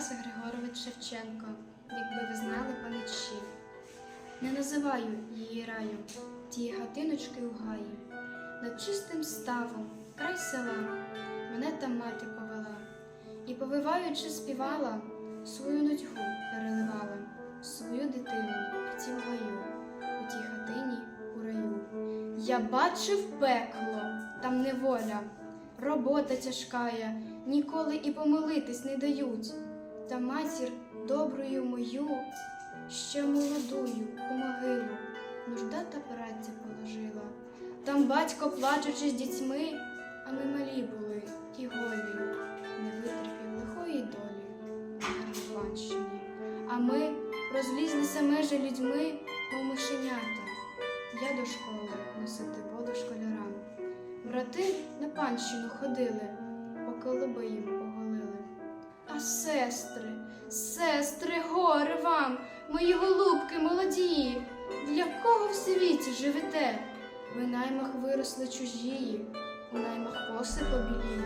Тарас Григорович Шевченко, якби ви знали паничі. Не називаю її раю, тії гатиночки у гаї. Над чистим ставом, край села, мене там мати повела, і, повиваючи, співала, свою нудьгу переливала, свою дитину в тім гаю, у тій хатині у раю. Я бачив пекло, там неволя, робота тяжкая, ніколи і помилитись не дають. Та матір доброю мою, ще молодую у могилу, нужда та праця положила. Там батько, плачучи з дітьми, а ми малі були і голі, не витерпів лихої долі на Гарбанщині. А ми розлізлися межі людьми, мов мишенята. Я до школи носити воду школярам. Брати на панщину ходили, поки лоби їм оголили. Сестри, сестри, горе вам, мої голубки молоді, для кого в світі живете? Ви наймах виросли чужії, у наймах коси побіліють,